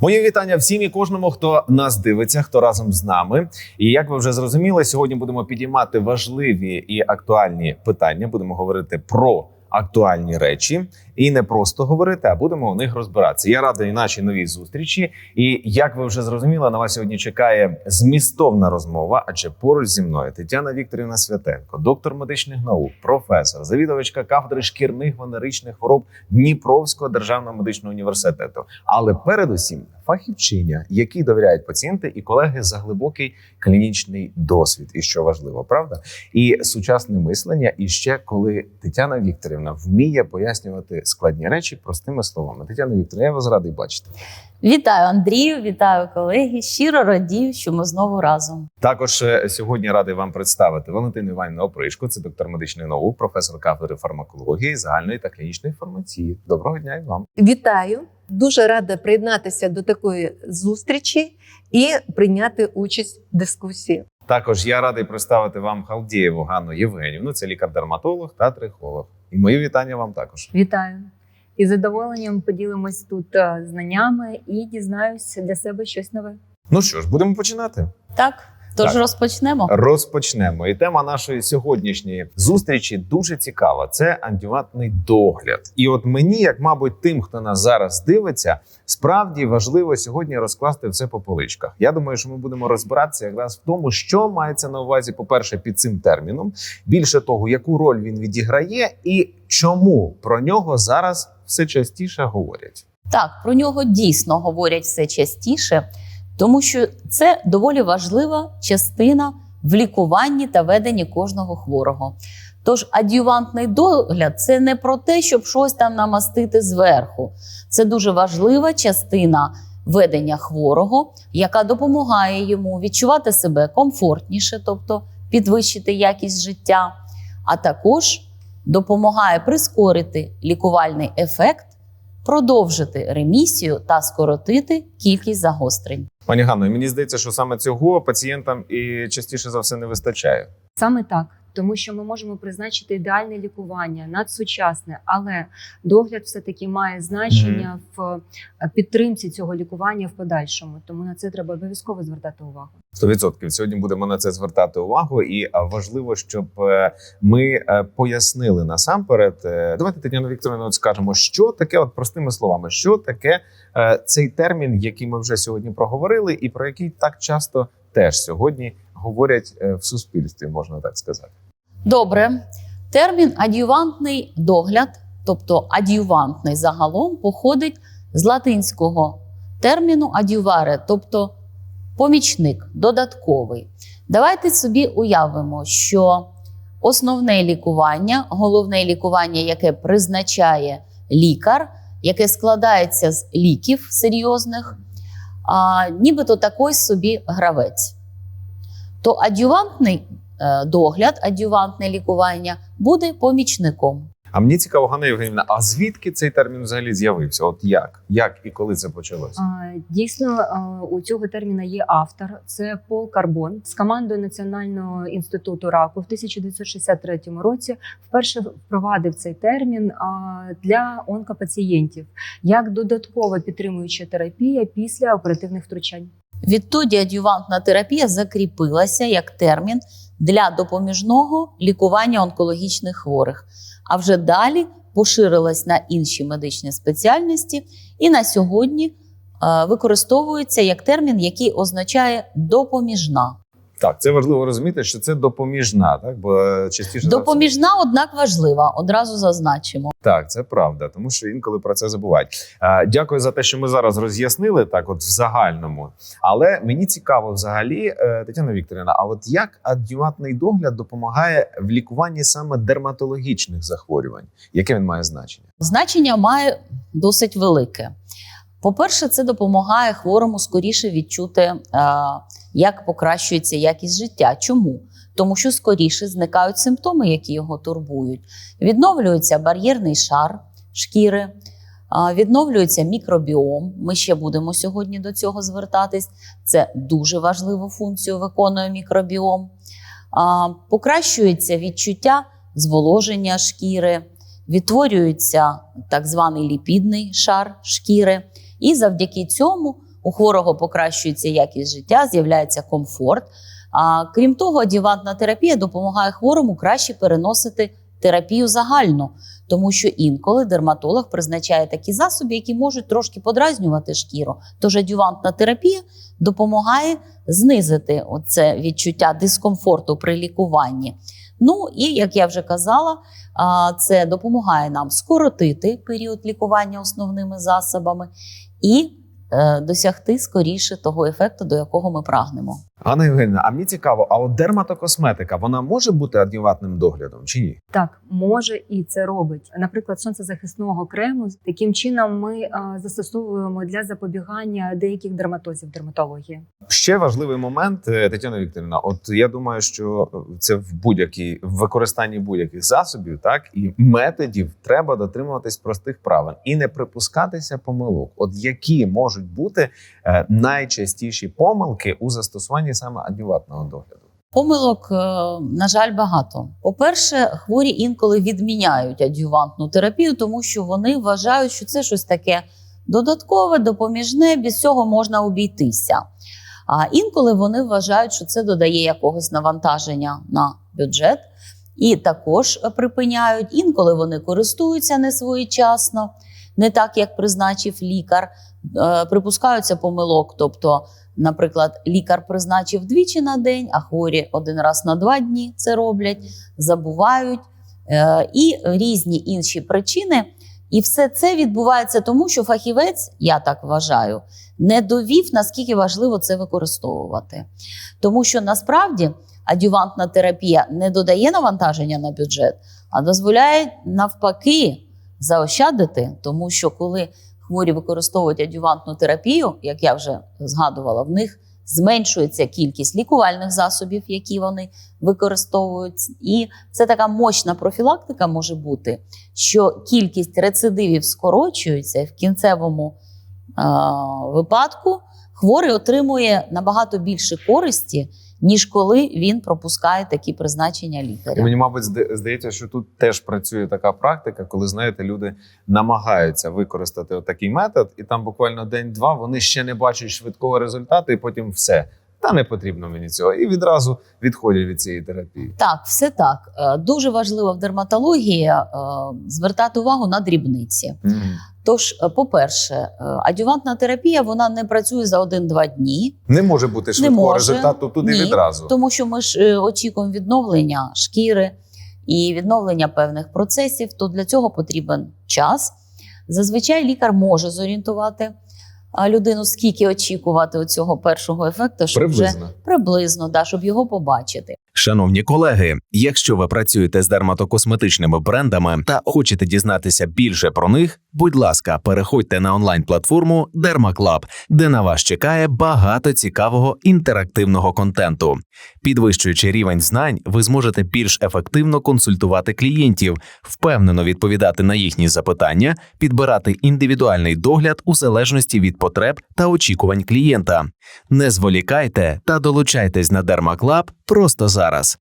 Мої вітання всім і кожному, хто нас дивиться, хто разом з нами. І як ви вже зрозуміли, сьогодні будемо підіймати важливі і актуальні питання. Будемо говорити про актуальні речі і не просто говорити, а будемо у них розбиратися. Я радий нашій новій зустрічі. І як ви вже зрозуміли, на вас сьогодні чекає змістовна розмова. Адже поруч зі мною Тетяна Вікторівна Святенко, доктор медичних наук, професор, завідувачка кафедри шкірних венеричних хвороб Дніпровського державного медичного університету. Але передусім фахівчиня, якій довіряють пацієнти і колеги за глибокий клінічний досвід. І що важливо, правда? І сучасне мислення. І ще коли Тетяна Вікторівна вміє пояснювати складні речі простими словами. Тетяна Вікторівна, я вас радий бачити. Вітаю Андрію, вітаю колеги. Щиро радію, що ми знову разом. Також е, сьогодні радий вам представити Валентину Іванівну Опришко, це доктор медичних наук, професор кафедри фармакології, загальної та клінічної фармації. Доброго дня і вам. Вітаю! Дуже рада приєднатися до такої зустрічі і прийняти участь в дискусії. Також я радий представити вам Халдієву Ганну Євгенівну. Це лікар-дерматолог та трихолог. І мої вітання вам також. Вітаю. І задоволенням поділимось тут е, знаннями і дізнаюся для себе щось нове. Ну що ж, будемо починати. Так, тож Так. розпочнемо. Розпочнемо. І тема нашої сьогоднішньої зустрічі дуже цікава. Це антиватний догляд. І от мені, як мабуть, тим, хто нас зараз дивиться, справді важливо сьогодні розкласти все по поличках. Я думаю, що ми будемо розбиратися якраз в тому, що мається на увазі, по-перше, під цим терміном. Більше того, яку роль він відіграє, і чому про нього зараз все частіше говорять. Так, про нього дійсно говорять все частіше, тому що це доволі важлива частина в лікуванні та веденні кожного хворого. Тож адювантний догляд це не про те, щоб щось там намастити зверху. Це дуже важлива частина ведення хворого, яка допомагає йому відчувати себе комфортніше, тобто підвищити якість життя, а також допомагає прискорити лікувальний ефект, продовжити ремісію та скоротити кількість загострень. Пані Ганно, мені здається, що саме цього пацієнтам і частіше за все не вистачає. Саме так, тому що ми можемо призначити ідеальне лікування, надсучасне, але догляд все-таки має значення в е, підтримці цього лікування в подальшому. Тому на це треба обов'язково звертати увагу. 100%. Сьогодні будемо на це звертати увагу, і важливо, щоб е, ми е, пояснили насамперед. е, Давайте Тетяна Вікторівна от скажемо, що таке, от простими словами, що таке е, цей термін, який ми вже сьогодні проговорили, і про який так часто теж сьогодні говорять е, в суспільстві, можна так сказати. Добре, термін адювантний догляд, тобто адювантний загалом, походить з латинського терміну адюваре, тобто помічник, додатковий. Давайте собі уявимо, що основне лікування, головне лікування, яке призначає лікар, яке складається з ліків серйозних, а, нібито такий собі гравець. То адювантний е, догляд, адювантне лікування буде помічником. А мені цікаво, Ганна Євгенівна, а звідки цей термін взагалі з'явився? От як? Як і коли це почалося? Дійсно, у цього терміна є автор. Це Пол Карбон з командою Національного інституту раку в 1963 році вперше впровадив цей термін для онкопацієнтів як додаткова підтримуюча терапія після оперативних втручань. Відтоді адювантна терапія закріпилася як термін для допоміжного лікування онкологічних хворих, а вже далі поширилась на інші медичні спеціальності і на сьогодні е, використовується як термін, який означає допоміжна. Так, це важливо розуміти, що це допоміжна, так бо е, частіше Допоміжна, однак важлива, одразу зазначимо. Так, це правда, тому що інколи про це забувають. Е, Дякую за те, що ми зараз роз'яснили так, от в загальному. Але мені цікаво, взагалі, е, Тетяна Вікторівна, а от як адювантний догляд допомагає в лікуванні саме дерматологічних захворювань? Яке він має значення? Значення має досить велике. По-перше, це допомагає хворому скоріше відчути, е, як покращується якість життя. Чому? Тому що скоріше зникають симптоми, які його турбують. Відновлюється бар'єрний шар шкіри, е, відновлюється мікробіом. Ми ще будемо сьогодні до цього звертатись. Це дуже важливу функцію виконує мікробіом. Покращується відчуття зволоження шкіри, відтворюється так званий ліпідний шар шкіри, і завдяки цьому у хворого покращується якість життя, з'являється комфорт. А крім того, адювантна терапія допомагає хворому краще переносити терапію загальну, тому що інколи дерматолог призначає такі засоби, які можуть трошки подразнювати шкіру. Тож адювантна терапія допомагає знизити оце відчуття дискомфорту при лікуванні. Ну і як я вже казала, це допомагає нам скоротити період лікування основними засобами і досягти скоріше того ефекту, до якого ми прагнемо. Ганна Євгенівна, а мені цікаво, а от дерматокосметика вона може бути адюватним доглядом чи ні? Так, може і це робить. Наприклад, сонцезахисного крему. Таким чином ми е, застосовуємо для запобігання деяких дерматозів дерматології. Ще важливий момент, е, Тетяна Вікторівна. От я думаю, що це в будь-якій в використанні будь-яких засобів, так і методів треба дотримуватись простих правил і не припускатися помилок. От які можуть бути е, найчастіші помилки у застосуванні саме адюватного догляду? Помилок, е, на жаль, багато. По-перше, хворі інколи відміняють адювантну терапію, тому що вони вважають, що це щось таке додаткове, допоміжне, без цього можна обійтися. А інколи вони вважають, що це додає якогось навантаження на бюджет і також припиняють. Інколи вони користуються не своєчасно, не так, як призначив лікар, Е, припускаються помилок. Тобто, наприклад, лікар призначив двічі на день, а хворі один раз на два дні це роблять, забувають е, і різні інші причини. І все це відбувається тому, що фахівець, я так вважаю, не довів, наскільки важливо це використовувати. Тому що насправді адювантна терапія не додає навантаження на бюджет, а дозволяє навпаки заощадити, тому що коли хворі використовують адювантну терапію, як я вже згадувала, в них зменшується кількість лікувальних засобів, які вони використовують. І це така мощна профілактика може бути, що кількість рецидивів скорочується і в кінцевому е- випадку хворий отримує набагато більше користі, ніж коли він пропускає такі призначення лікаря. мені, мабуть, здається, що тут теж працює така практика, коли знаєте, люди намагаються використати такий метод, і там буквально день-два вони ще не бачать швидкого результату, і потім все. Та не потрібно мені цього. І відразу відходять від цієї терапії. Так, все так. Е, Дуже важливо в дерматології е, звертати увагу на дрібниці. Тож, е, по-перше, адювантна терапія вона не працює за один-два дні, Не може бути швидкого може. результату туди Ні. відразу. тому що ми ж очікуємо відновлення шкіри і відновлення певних процесів. То для цього потрібен час. Зазвичай лікар може зорієнтувати людину, скільки очікувати цього першого ефекту, щоб вже Приблизно. приблизно да, щоб його побачити. Шановні колеги, якщо ви працюєте з дерматокосметичними брендами та хочете дізнатися більше про них, будь ласка, переходьте на онлайн-платформу DermaClub, де на вас чекає багато цікавого інтерактивного контенту. Підвищуючи рівень знань, ви зможете більш ефективно консультувати клієнтів, впевнено відповідати на їхні запитання, підбирати індивідуальний догляд у залежності від потреб та очікувань клієнта. Не зволікайте та долучайтесь на DermaClub просто зараз.